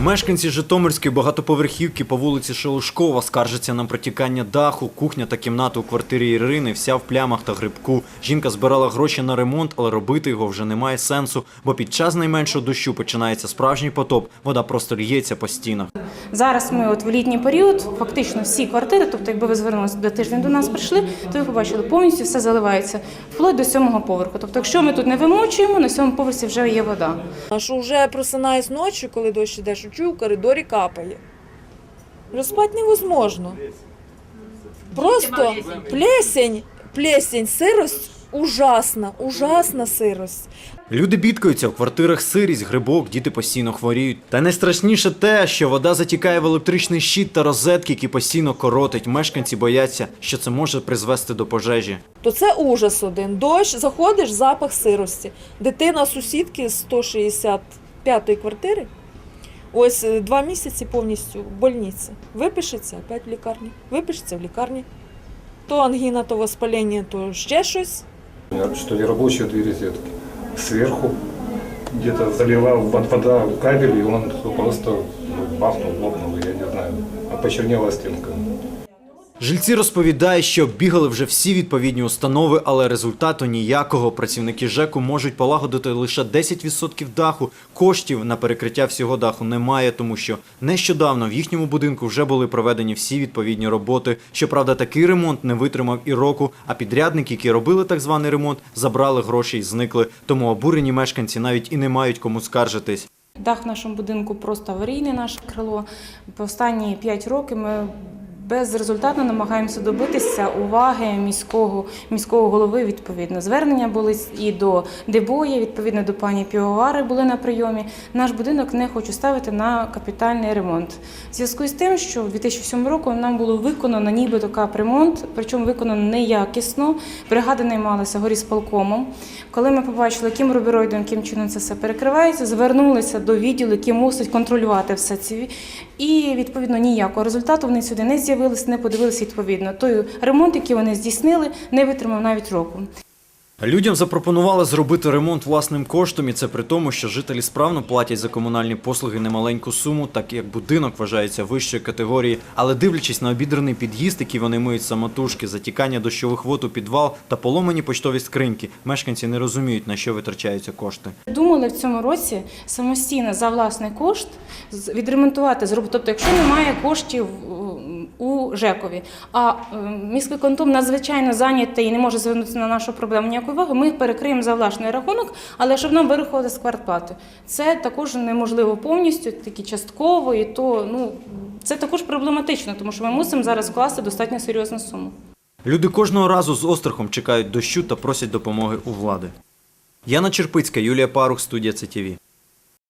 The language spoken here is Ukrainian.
Мешканці Житомирської багатоповерхівки по вулиці Шелушкова скаржаться на протікання даху, кухня та кімната у квартирі Ірини, вся в плямах та грибку. Жінка збирала гроші на ремонт, але робити його вже немає сенсу, бо під час найменшого дощу починається справжній потоп. Вода просто лється по стінах. Зараз ми от в літній період, фактично всі квартири, тобто якби ви звернулися до тиждень до нас прийшли, то ви побачили, повністю все заливається вплоть до сьомого поверху. Тобто, якщо ми тут не вимочуємо, на сьомому поверсі вже є вода. А що вже просинаюсь ночі, коли дощ іде, що чую, в коридорі капає. Вже спати невозможно. Просто плесень, плесень, сирость ужасна, ужасна сирость. Люди бідкаються, у квартирах сирість, грибок, діти постійно хворіють. Та найстрашніше те, що вода затікає в електричний щит та розетки, які постійно коротить. Мешканці бояться, що це може призвести до пожежі. То це ужас один. Дощ, заходиш, запах сирості. Дитина сусідки з 165-ї квартири. Ось е, два місяці повністю в больниці. Випишеться, опять в лікарні. Випишеться в лікарні. То ангіна, то воспалення, то ще щось. Что нерабочие две розетки. Сверху где-то залила вод- вода в кабель, и он просто ну, бахнул, лопнул, я не знаю, почернела стенка. Жильці розповідають, що оббігали вже всі відповідні установи, але результату ніякого. Працівники ЖЕКу можуть полагодити лише 10% даху. Коштів на перекриття всього даху немає, тому що нещодавно в їхньому будинку вже були проведені всі відповідні роботи. Щоправда, такий ремонт не витримав і року. А підрядники, які робили так званий ремонт, забрали гроші і зникли. Тому обурені мешканці навіть і не мають кому скаржитись. Дах в нашому будинку просто аварійне наше крило. По останні 5 років ми безрезультатно намагаємося добитися уваги міського, міського голови відповідно. Звернення були і до Дебоя, відповідно до пані Піовари були на прийомі. Наш будинок не хочу ставити на капітальний ремонт. В зв'язку з тим, що в 2007 році нам було виконано нібито капремонт, причому виконано неякісно. Бригада наймалася горісполкомом. Коли ми побачили, яким рубероїдом, яким чином це все перекривається, звернулися до відділу, який мусить контролювати все це. І відповідно ніякого результату вони сюди не з'явилися, не подивилися відповідно. Той ремонт, який вони здійснили, не витримав навіть року. Людям запропонували зробити ремонт власним коштом, і це при тому, що жителі справно платять за комунальні послуги немаленьку суму, так як будинок вважається вищої категорії. Але дивлячись на обідраний під'їзд, який вони миють самотужки, затікання дощових вод у підвал та поломані почтові скриньки, мешканці не розуміють на що витрачаються кошти. Думали в цьому році самостійно за власний кошт відремонтувати, зробити. Тобто, якщо немає коштів у ЖЕКові, а е, міськвиконтом надзвичайно зайнятий і не може звернутися на нашу проблему ніякої уваги, ми перекриємо за власний рахунок, але щоб нам вирахувати з квартплати. Це також неможливо повністю, такі частково, і то ну це також проблематично, тому що ми мусимо зараз вкласти достатньо серйозну суму. Люди кожного разу з острахом чекають дощу та просять допомоги у влади. Яна Черпицька, Юлія Парух, студія ЦТВ.